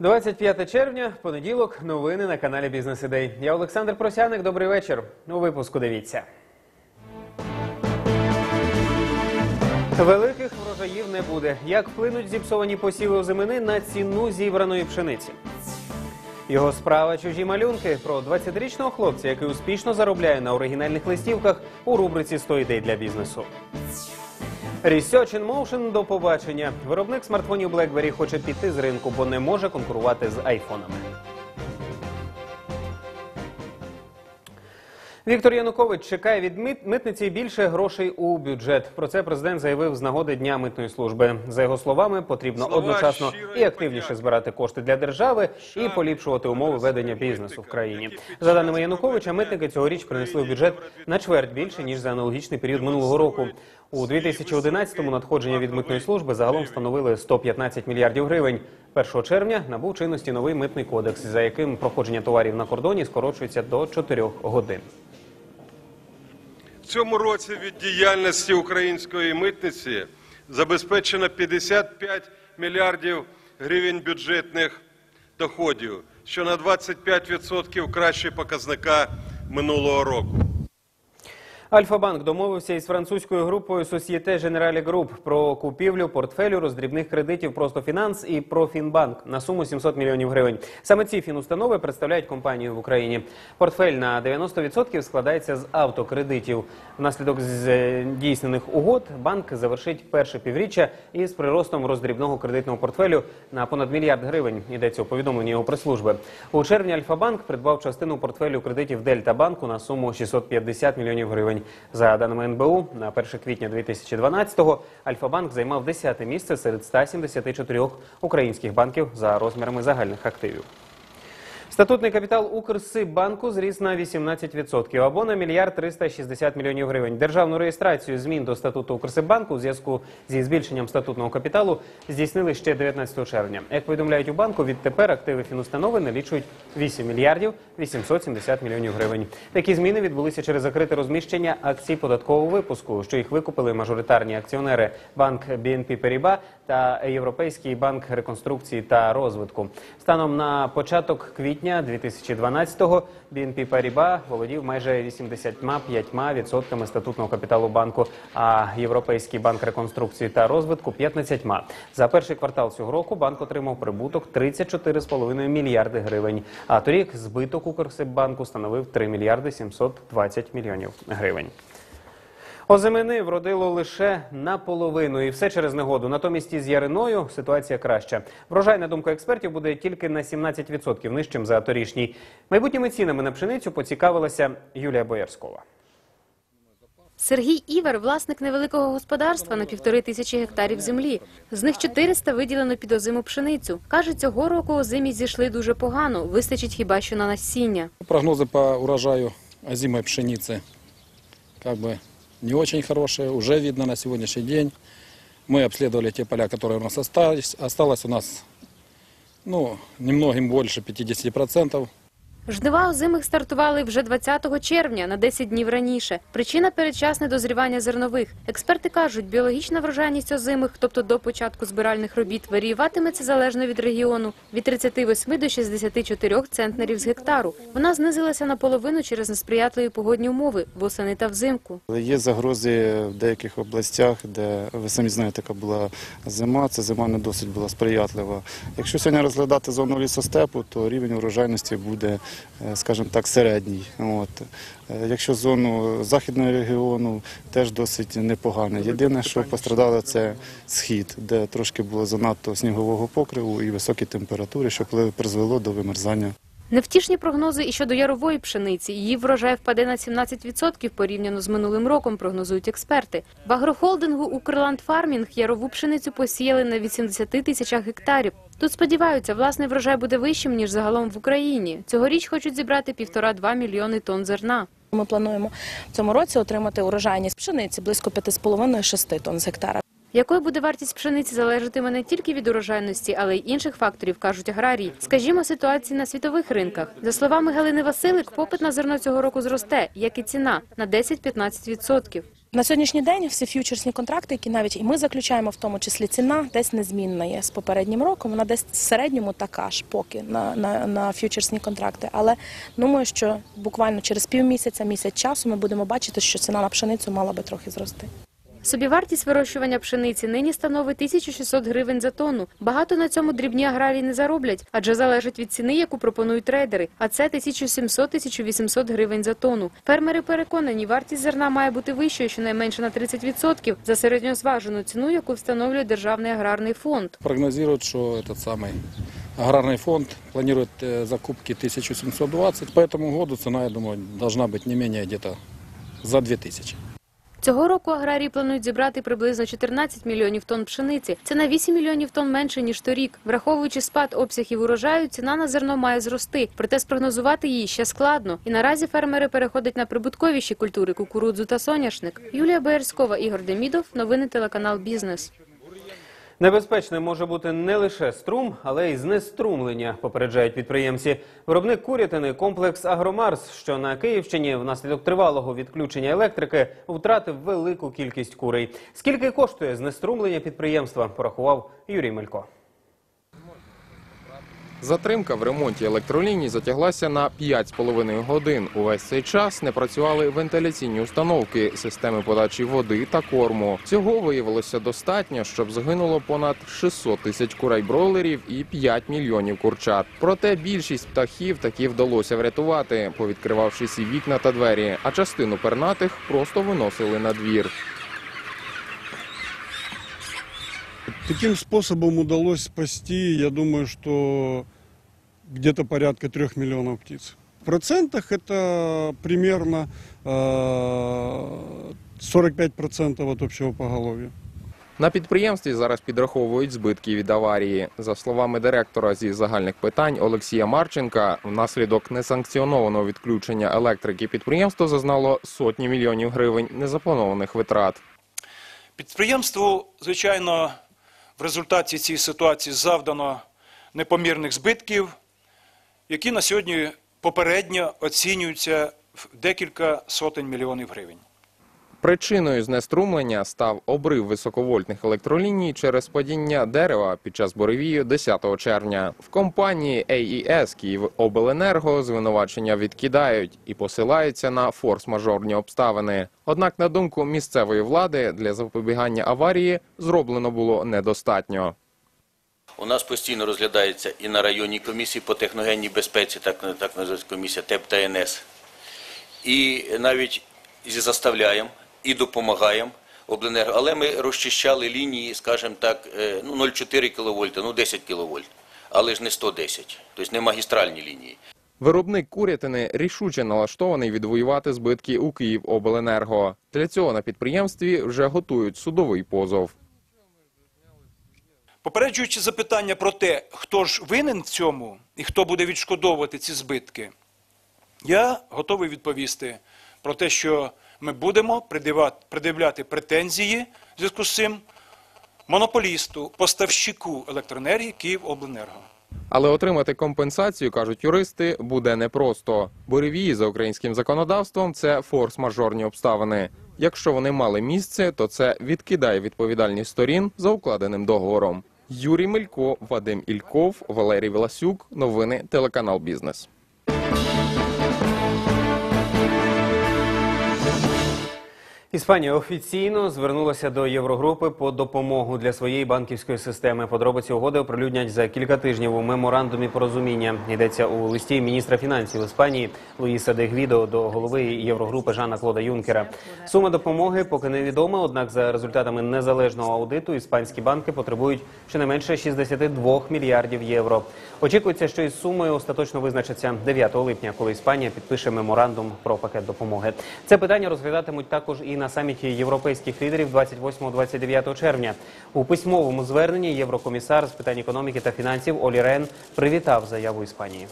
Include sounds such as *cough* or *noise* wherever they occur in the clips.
25 червня, понеділок, новини на каналі Бізнес Ідей. Я Олександр Просяник. Добрий вечір. У випуску дивіться. Великих врожаїв не буде. Як вплинуть зіпсовані посіви озимини на ціну зібраної пшениці? Його справа чужі малюнки про 20-річного хлопця, який успішно заробляє на оригінальних листівках у рубриці «100 ідей для бізнесу. Research in Motion до побачення. Виробник смартфонів BlackBerry хоче піти з ринку, бо не може конкурувати з айфонами. Віктор Янукович чекає від митниці більше грошей у бюджет. Про це президент заявив з нагоди Дня митної служби. За його словами, потрібно Слова одночасно і активніше збирати кошти для держави і поліпшувати умови ведення бізнесу в країні. За даними Януковича, митники цьогоріч принесли в бюджет на чверть більше ніж за аналогічний період минулого року. У 2011-му надходження від митної служби загалом становили 115 мільярдів гривень. 1 червня набув чинності новий митний кодекс, за яким проходження товарів на кордоні скорочується до 4 годин. В цьому році від діяльності української митниці забезпечено 55 мільярдів гривень бюджетних доходів, що на 25% краще показника минулого року. Альфа-банк домовився із французькою групою Societe Generale Group про купівлю портфелю роздрібних кредитів Просто Фінанс і Профінбанк на суму 700 мільйонів гривень. Саме ці фінустанови представляють компанію в Україні. Портфель на 90% складається з автокредитів. Внаслідок здійснених угод банк завершить перше півріччя із приростом роздрібного кредитного портфелю на понад мільярд гривень. Йдеться у повідомленні його прес-служби. У червні Альфа-банк придбав частину портфелю кредитів Дельта банку на суму 650 мільйонів гривень. За даними НБУ, на 1 квітня 2012-го Альфа-банк займав 10 місце серед 174 українських банків за розмірами загальних активів. Статутний капітал Укрсиббанку зріс на 18% або на мільярд 360 мільйонів гривень. Державну реєстрацію змін до статуту Укрсиббанку у зв'язку зі збільшенням статутного капіталу здійснили ще 19 червня. Як повідомляють у банку, відтепер активи фінустанови налічують 8 мільярдів 870 мільйонів гривень. Такі зміни відбулися через закрите розміщення акцій податкового випуску, що їх викупили мажоритарні акціонери банк BNP Paribas та Європейський банк реконструкції та розвитку. Станом на початок квітня 2012-го BNP Paribas володів майже 85% статутного капіталу банку, а Європейський банк реконструкції та розвитку 15%. За перший квартал цього року банк отримав прибуток 34,5 мільярди гривень. А торік збиток Укрсиббанку становив 3 мільярди 720 мільйонів гривень. Озимини вродило лише наполовину, і все через негоду. Натомість із яриною ситуація краща. Врожай, на думку експертів, буде тільки на 17% нижчим за торішній. Майбутніми цінами на пшеницю поцікавилася Юлія Боярськова. Сергій Івер – власник невеликого господарства на півтори тисячі гектарів землі. З них 400 виділено під озиму пшеницю. Каже, цього року озимі зійшли дуже погано, вистачить хіба що на насіння. Прогнозы по урожаю озимой пшеницы как бы не очень хорошие. Уже видно на сегодняшний день. Мы обследовали те поля, которые у нас остались. Осталось у нас ну, немногим больше 50%. Жнива озимих стартували вже 20 червня, на 10 днів раніше. Причина – передчасне дозрівання зернових. Експерти кажуть, біологічна врожайність озимих, тобто до початку збиральних робіт, варіюватиметься залежно від регіону – від 38 до 64 центнерів з гектару. Вона знизилася наполовину через несприятливі погодні умови – восени та взимку. Є загрози в деяких областях, де ви самі знаєте, яка була зима. Ця зима не досить була сприятлива. Якщо сьогодні розглядати зону лісостепу, то рівень урожайності буде, скажімо так, середній. От. Е, Якщо зону західного регіону, теж досить непогано. Єдине, що пострадало, це схід, де трошки було занадто снігового покриву і високі температури, що призвело до вимерзання. Невтішні прогнози і щодо ярової пшениці. Її врожай впаде на 17% порівняно з минулим роком, прогнозують експерти. В агрохолдингу «Укрланд Фармінг» ярову пшеницю посіяли на 80 тисячах гектарів. Тут сподіваються, власний врожай буде вищим, ніж загалом в Україні. Цьогоріч хочуть зібрати півтора-два мільйони тонн зерна. Ми плануємо в цьому році отримати урожайність пшениці близько 5,5-6 тонн з гектара. Якою буде вартість пшениці залежатиме не тільки від урожайності, але й інших факторів, кажуть аграрії. Скажімо, ситуації на світових ринках. За словами Галини Василик, попит на зерно цього року зросте, як і ціна на 10-15%. На сьогоднішній день всі ф'ючерсні контракти, які навіть і ми заключаємо, в тому числі ціна, десь незмінна є з попереднім роком. Вона десь в середньому така ж поки на, на, на ф'ючерсні контракти. Але думаю, що буквально через півмісяця, місяць часу ми будемо бачити, що ціна на пшеницю мала би трохи зрости. Собівартість вирощування пшениці нині становить 1600 гривень за тонну. Багато на цьому дрібні аграрії не зароблять, адже залежить від ціни, яку пропонують трейдери, а це 1700-1800 гривень за тонну. Фермери переконані, вартість зерна має бути вищою щонайменше на 30% за середньозважену ціну, яку встановлює Державний аграрний фонд. Прогнозируют, что этот самый аграрный фонд планирует э, закупки 1720. По этому году цена, я думаю, должна быть не менее где-то за 2000. Цього року аграрії планують зібрати приблизно 14 мільйонів тонн пшениці. Це на 8 мільйонів тонн менше, ніж торік. Враховуючи спад обсягів урожаю, ціна на зерно має зрости. Проте спрогнозувати її ще складно. І наразі фермери переходять на прибутковіші культури – кукурудзу та соняшник. Юлія Боярськова, Ігор Демідов. Новини телеканал «Бізнес». Небезпечним може бути не лише струм, але й знеструмлення, попереджають підприємці. Виробник курятини комплекс Агромарс, що на Київщині внаслідок тривалого відключення електрики втратив велику кількість курей. Скільки коштує знеструмлення підприємства, порахував Юрій Мелько. Затримка в ремонті електроліній затяглася на 5,5 годин. Увесь цей час не працювали вентиляційні установки, системи подачі води та корму. Цього виявилося достатньо, щоб загинуло понад 600 тисяч курей бройлерів і 5 мільйонів курчат. Проте більшість птахів таки вдалося врятувати, повідкривавши всі вікна та двері, а частину пернатих просто виносили на двір. Таким способом удалось спасти, я думаю, что где-то порядка трех миллионов птиц. В процентах это примерно э, 45% от общего поголовья. На підприємстві зараз підраховують збитки від аварії. За словами директора зі загальних питань Олексія Марченка, внаслідок несанкціонованого відключення електрики підприємство зазнало сотні мільйонів гривень незапланованих витрат. Підприємству, звичайно, в результаті цієї ситуації завдано непомірних збитків, які на сьогодні попередньо оцінюються в декілька сотень мільйонів гривень. Причиною знеструмлення став обрив високовольтних електроліній через падіння дерева під час буревію 10 червня. В компанії AES «Київобленерго» звинувачення відкидають і посилаються на форс-мажорні обставини. Однак, на думку місцевої влади, для запобігання аварії зроблено було недостатньо. У нас постійно розглядається і на районній комісії по техногенній безпеці, так, так називається комісія ТЕП та НС. І навіть зі заставляємо, і допомагаємо обленерго. Але ми розчищали лінії, скажімо так, е, ну 0,4 кВт, ну 10 кВт, але ж не 110, тобто не магістральні лінії. Виробник курятини рішуче налаштований відвоювати збитки у «Київобленерго». Для цього на підприємстві вже готують судовий позов. Попереджуючи запитання про те, хто ж винен в цьому і хто буде відшкодовувати ці збитки, я готовий відповісти про те, що ми будемо придивати- претензії в зв'язку з цим монополісту, поставщику електроенергії Київобленерго. Але отримати компенсацію, кажуть юристи, буде непросто. Буревії за українським законодавством це форс-мажорні обставини. Якщо вони мали місце, то це відкидає відповідальність сторін за укладеним договором. Юрій Мелько, Вадим Ільков, Валерій Власюк. Новини телеканал Бізнес. Іспанія офіційно звернулася до Єврогрупи по допомогу для своєї банківської системи. Подробиці угоди оприлюднять за кілька тижнів у меморандумі порозуміння. Йдеться у листі міністра фінансів Іспанії Луїса де Гвідо до голови Єврогрупи Жана Клода Юнкера. Сума допомоги поки невідома. Однак, за результатами незалежного аудиту, іспанські банки потребують щонайменше 62 мільярдів євро. Очікується, що із сумою остаточно визначаться 9 липня, коли Іспанія підпише меморандум про пакет допомоги. Це питання розглядатимуть також і на саміті європейських лідерів 28-29 червня. У письмовому зверненні єврокомісар з питань економіки та фінансів Олі Рен привітав заяву Іспанії.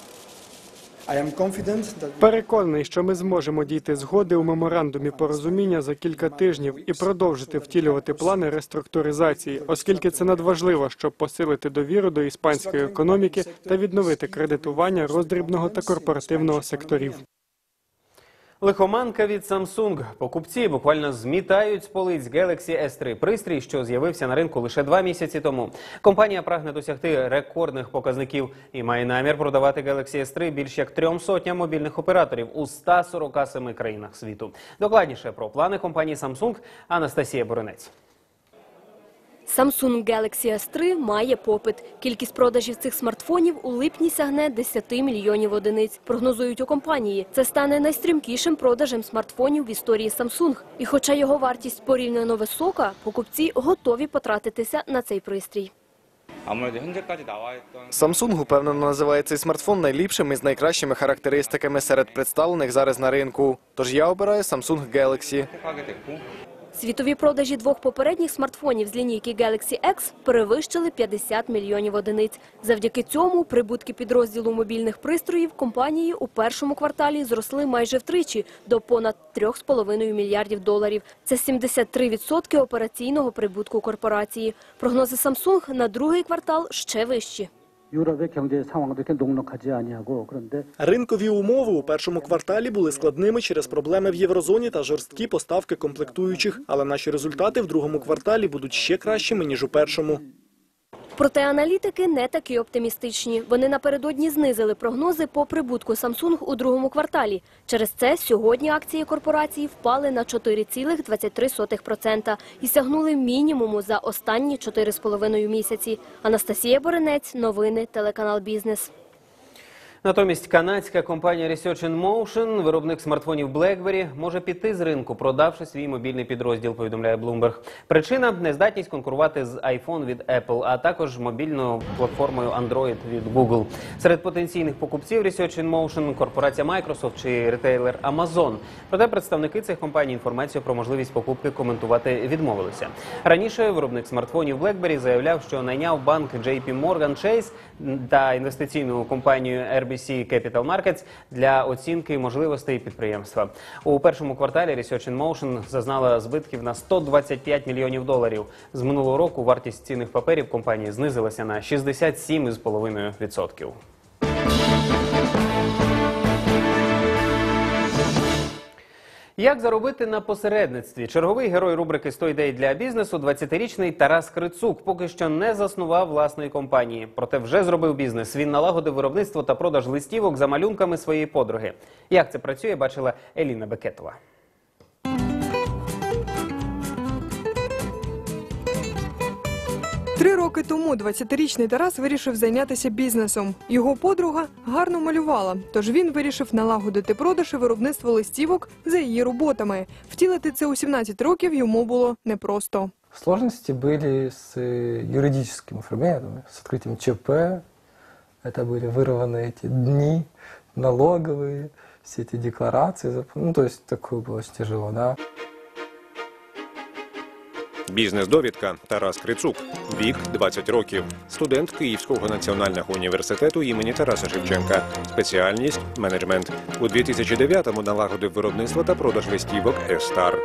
Переконаний, що ми зможемо дійти згоди у меморандумі порозуміння за кілька тижнів і продовжити втілювати плани реструктуризації, оскільки це надважливо, щоб посилити довіру до іспанської економіки та відновити кредитування роздрібного та корпоративного секторів. Лихоманка від Samsung. Покупці буквально змітають з полиць Galaxy S3 пристрій, що з'явився на ринку лише два місяці тому. Компанія прагне досягти рекордних показників і має намір продавати Galaxy S3 більш як трьом сотням мобільних операторів у 147 країнах світу. Докладніше про плани компанії Samsung Анастасія Боронець. Samsung Galaxy S3 має попит. Кількість продажів цих смартфонів у липні сягне 10 мільйонів одиниць. Прогнозують у компанії. Це стане найстрімкішим продажем смартфонів в історії Samsung. І хоча його вартість порівняно висока, покупці готові потратитися на цей пристрій. Samsung упевнено називає цей смартфон найліпшим із найкращими характеристиками серед представлених зараз на ринку. Тож я обираю Samsung Galaxy. Світові продажі двох попередніх смартфонів з лінійки Galaxy X перевищили 50 мільйонів одиниць. Завдяки цьому прибутки підрозділу мобільних пристроїв компанії у першому кварталі зросли майже втричі до понад 3,5 мільярдів доларів. Це 73% операційного прибутку корпорації. Прогнози Samsung на другий квартал ще вищі. 유럽의 경제 상황도 이렇게 녹록하지 아니하고 그런데 Ринкові умови у першому кварталі були складними через проблеми в єврозоні та жорсткі поставки комплектуючих, але наші результати в другому кварталі будуть ще кращими ніж у першому. Проте аналітики не такі оптимістичні. Вони напередодні знизили прогнози по прибутку Samsung у другому кварталі. Через це сьогодні акції корпорації впали на 4,23% і сягнули мінімуму за останні 4,5 місяці. Анастасія Боренець, новини, телеканал Бізнес. Натомість канадська компанія Research in Motion, виробник смартфонів BlackBerry, може піти з ринку, продавши свій мобільний підрозділ, повідомляє Bloomberg. Причина нездатність конкурувати з iPhone від Apple, а також мобільною платформою Android від Google. Серед потенційних покупців Research in Motion – корпорація Microsoft чи ретейлер Amazon. Проте представники цих компаній інформацію про можливість покупки коментувати відмовилися. Раніше виробник смартфонів BlackBerry заявляв, що найняв банк JP Morgan Chase та інвестиційну компанію RBC Capital Markets для оцінки можливостей підприємства. У першому кварталі Research in Motion зазнала збитків на 125 мільйонів доларів. З минулого року вартість цінних паперів компанії знизилася на 67,5%. Як заробити на посередництві? Черговий герой рубрики «100 ідей для бізнесу» – 20-річний Тарас Крицук. Поки що не заснував власної компанії. Проте вже зробив бізнес. Він налагодив виробництво та продаж листівок за малюнками своєї подруги. Як це працює, бачила Еліна Бекетова. Три роки тому 20-річний Тарас вирішив зайнятися бізнесом. Його подруга гарно малювала, тож він вирішив налагодити продаж і виробництво листівок за її роботами. Втілити це у 17 років йому було непросто. Сложности были с э, юридическими оформлениями, с открытием ЧП. Это были вырваны эти дни, налоговые, все эти декларации. зап- Ну, то есть такое было очень тяжело, да. Бізнес-довідка Тарас Крицук. Вік 20 років. Студент Київського національного університету імені Тараса Шевченка. Спеціальність менеджмент. У 2009-му налагодив виробництво та продаж листівок Естар.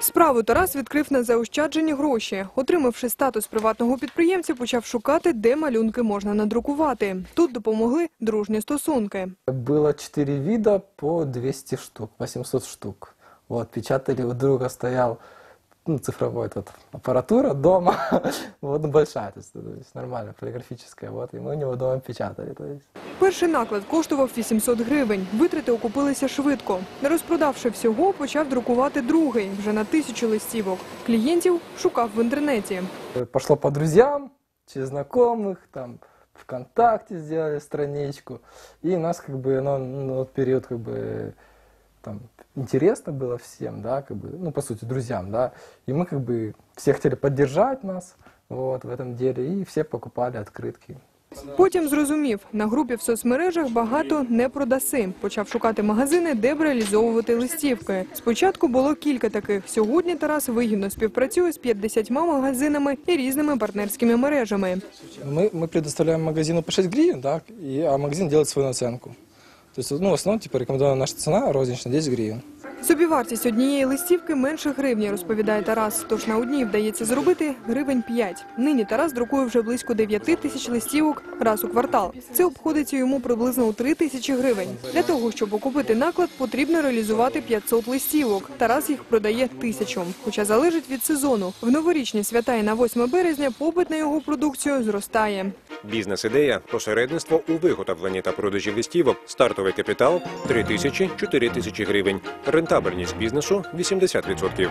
Справу Тарас відкрив на заощаджені гроші. Отримавши статус приватного підприємця, почав шукати, де малюнки можна надрукувати. Тут допомогли дружні стосунки. Было четыре вида по 200 штук, 800 штук. Вот, печатали, у друга стоял ну, цифровой этот, аппаратура дома, *laughs* вот, ну, большая, то есть, то есть нормальная, полиграфическая, вот, и мы у него дома печатали, то есть. Перший наклад коштував 800 гривень. Витрати окупилися швидко. Не розпродавши всього, почав друкувати другий, вже на тисячу листівок. Клієнтів шукав в інтернеті. Пошло по друзьям, через знакомых, там, ВКонтакте сделали страничку, и нас, как бы, ну, ну, вот период, как бы, там, интересно было всем, да, как бы, ну, по сути, друзьям, да, и мы, как бы, все хотели поддержать нас, вот, в этом деле, и все покупали открытки. Потім зрозумів, на групі в соцмережах багато не продаси. Почав шукати магазини, де б реалізовувати листівки. Спочатку було кілька таких. Сьогодні Тарас вигідно співпрацює з 50 магазинами і різними партнерськими мережами. Мы, мы предоставляем магазину по 6 гривен, да, и, а магазин делает свою наценку. То есть, ну, в основном, типа, рекомендованная наша цена розничная 10 гривен. Собівартість однієї листівки менше гривні, розповідає Тарас. Тож на одній вдається зробити гривень 5. Нині Тарас друкує вже близько 9 тисяч листівок раз у квартал. Це обходиться йому приблизно у 3 тисячі гривень. Для того, щоб окупити наклад, потрібно реалізувати 500 листівок. Тарас їх продає тисячу, хоча залежить від сезону. В новорічні свята і на 8 березня попит на його продукцію зростає. Бізнес-ідея посередництво у виготовленні та продажі листівок, стартовий капітал 3 тисячі 4 тисячі гривень, рентабельність бізнесу 80%.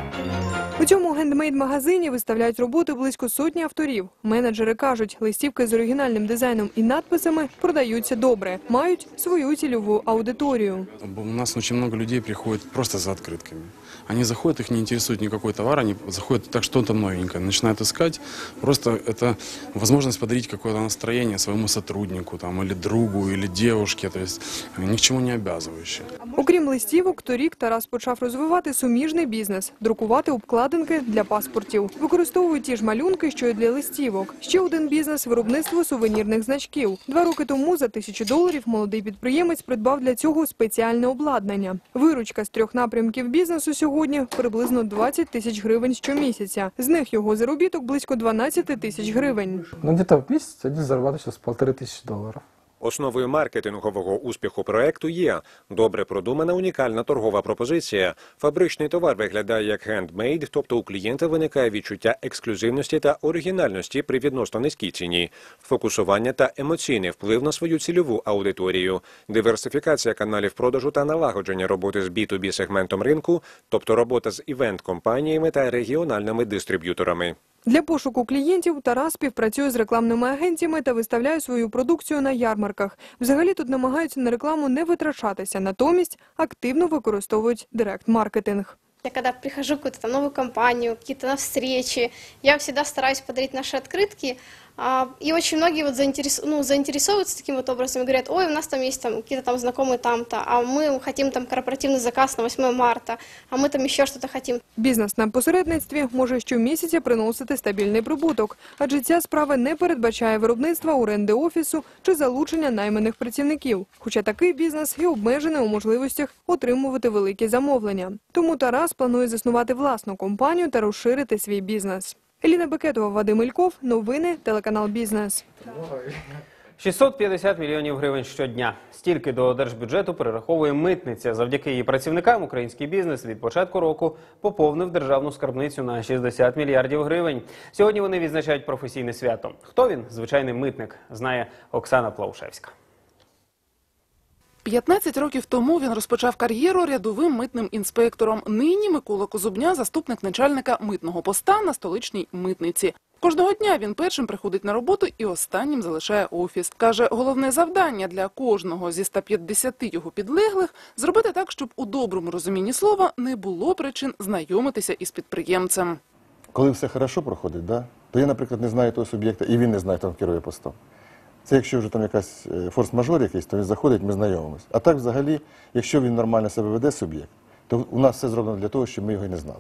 У цьому гендмейд-магазині виставляють роботи близько сотні авторів. Менеджери кажуть, листівки з оригінальним дизайном і надписами продаються добре, мають свою цільову аудиторію. У нас дуже багато людей приходять просто за открытками. Они заходят, их не интересует никакой товар, они заходят так что-то новенькое, начинают искать. Просто это возможность подарить какое-то настроение своему сотруднику там, или другу, или девушке, то есть э, ни к чему не обязывающее. Окрім листівок, торік Тарас почав розвивати суміжний бізнес – друкувати обкладинки для паспортів. Використовують ті ж малюнки, що й для листівок. Ще один бізнес – виробництво сувенірних значків. Два роки тому за тисячу доларів молодий підприємець придбав для цього спеціальне обладнання. Виручка з трьох напрямків бізнесу сьогодні – приблизно 20 тисяч гривень щомісяця. З них його заробіток – близько 12 тисяч гривень. Ну, где-то в месяц один зарабатывает сейчас полторы тысячи долларов. Основою маркетингового успіху проекту є добре продумана унікальна торгова пропозиція. Фабричний товар виглядає як хендмейд, тобто у клієнта виникає відчуття ексклюзивності та оригінальності при відносно низькій ціні, фокусування та емоційний вплив на свою цільову аудиторію, диверсифікація каналів продажу та налагодження роботи з B2B сегментом ринку, тобто робота з івент-компаніями та регіональними дистриб'юторами. Для пошуку клієнтів Тарас співпрацює з рекламними агенціями та виставляє свою продукцію на ярмарках. Взагалі тут намагаються на рекламу не витрачатися, натомість активно використовують директ-маркетинг. Я когда прихожу в какую-то новую компанию, какие-то встречи, я всегда стараюсь подарить наши открытки. А, И очень многие вот заинтерес... ну, заинтересовываются таким вот образом и говорят, ой, у нас там есть там какие-то там знакомые там-то, а мы хотим там корпоративный заказ на 8 марта, а мы там еще что-то хотим. Бізнес на посередництві може щомісяця приносити стабільний прибуток, адже ця справа не передбачає виробництва, оренди офісу чи залучення найманих працівників. Хоча такий бізнес і обмежений у можливостях отримувати великі замовлення. Тому Тарас планує заснувати власну компанію та розширити свій бізнес. Еліна Бекетова, Вадим Ільков. Новини, телеканал Бізнес. 650 мільйонів гривень щодня. Стільки до держбюджету перераховує митниця. Завдяки її працівникам український бізнес від початку року поповнив державну скарбницю на 60 мільярдів гривень. Сьогодні вони відзначають професійне свято. Хто він? Звичайний митник, знає Оксана Плаушевська. 15 років тому він розпочав кар'єру рядовим митним інспектором. Нині Микола Козубня – заступник начальника митного поста на столичній митниці. Кожного дня він першим приходить на роботу і останнім залишає офіс. Каже, головне завдання для кожного зі 150 його підлеглих – зробити так, щоб у доброму розумінні слова не було причин знайомитися із підприємцем. Коли все хорошо проходить, то я, наприклад, не знаю того суб'єкта, і він не знає, хто керує постом. Це якщо вже там якась е, форс-мажор якийсь, то він заходить, ми знайомимося. А так взагалі, якщо він нормально себе веде суб'єкт, то у нас все зроблено для того, щоб ми його і не знали.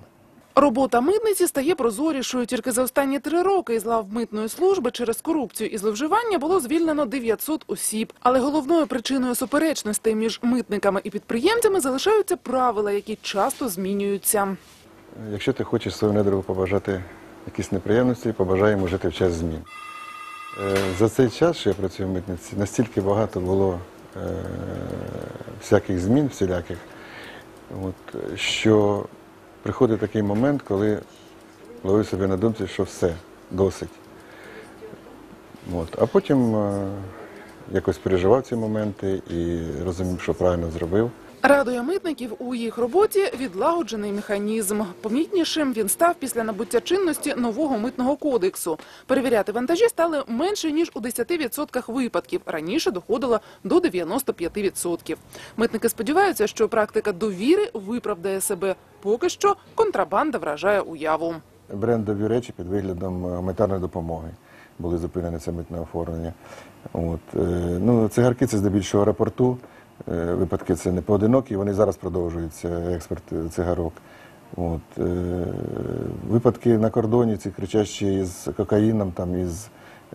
Робота митниці стає прозорішою. Тільки за останні три роки із лав митної служби через корупцію і зловживання було звільнено 900 осіб. Але головною причиною суперечностей між митниками і підприємцями залишаються правила, які часто змінюються. Якщо ти хочеш своєму недорогу побажати якісь неприємності, побажай йому жити в час змін. Е, За цей час, що я працюю в митниці, настільки багато було е, всяких змін, всіляких, що приходить такий момент, коли ловив себе на думці, що все, досить. А потім е, якось переживав ці моменти і розумів, що правильно зробив. Радує митників у їх роботі відлагоджений механізм. Помітнішим він став після набуття чинності нового митного кодексу. Перевіряти вантажі стали менше ніж у 10% випадків. Раніше доходило до 95%. Митники сподіваються, що практика довіри виправдає себе. Поки що контрабанда вражає уяву. брендові речі під виглядом е, гуманітарної допомоги були зупинені це митне оформлення. От, е, ну, цигарки це здебільшого аеропорту. Е, Випадки це не поодинокі, вони зараз продовжуються експорт цигарок. От, е, випадки на кордоні, ці кричащі із кокаїном, там, із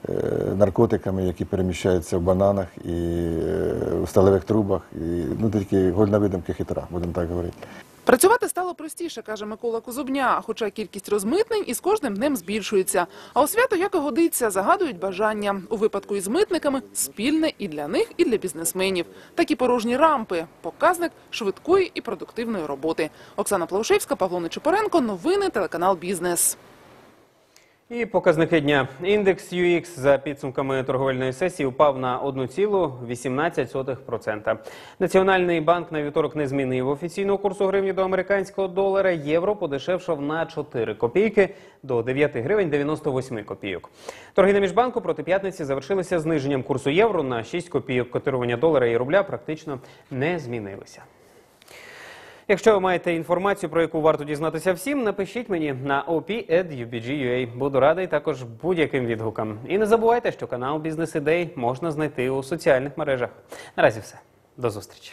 е, наркотиками, які переміщаються в бананах і у сталевих трубах, і ну тільки гольновидимки хитра, будемо так говорити. Працювати стало простіше, каже Микола Козубня, хоча кількість розмитнень із кожним днем збільшується. А у свято, як і годиться, загадують бажання. У випадку із митниками спільне і для них, і для бізнесменів. Такі порожні рампи – показник швидкої і продуктивної роботи. Оксана Плаушевська, Павло Нечипоренко, новини, телеканал «Бізнес». І показники дня. Індекс UX за підсумками торговельної сесії впав на 1,18%. Національний банк на вівторок не змінив офіційного курсу гривні до американського долара. Євро подешевшав на 4 копійки до 9 гривень 98 копійок. Торги на міжбанку проти п'ятниці завершилися зниженням курсу євро на 6 копійок. Котирування долара і рубля практично не змінилися. Якщо ви маєте інформацію, про яку варто дізнатися всім, напишіть мені на op.ubg.ua. Буду радий також будь-яким відгукам. І не забувайте, що канал Бізнес Ідей можна знайти у соціальних мережах. Наразі все. До зустрічі.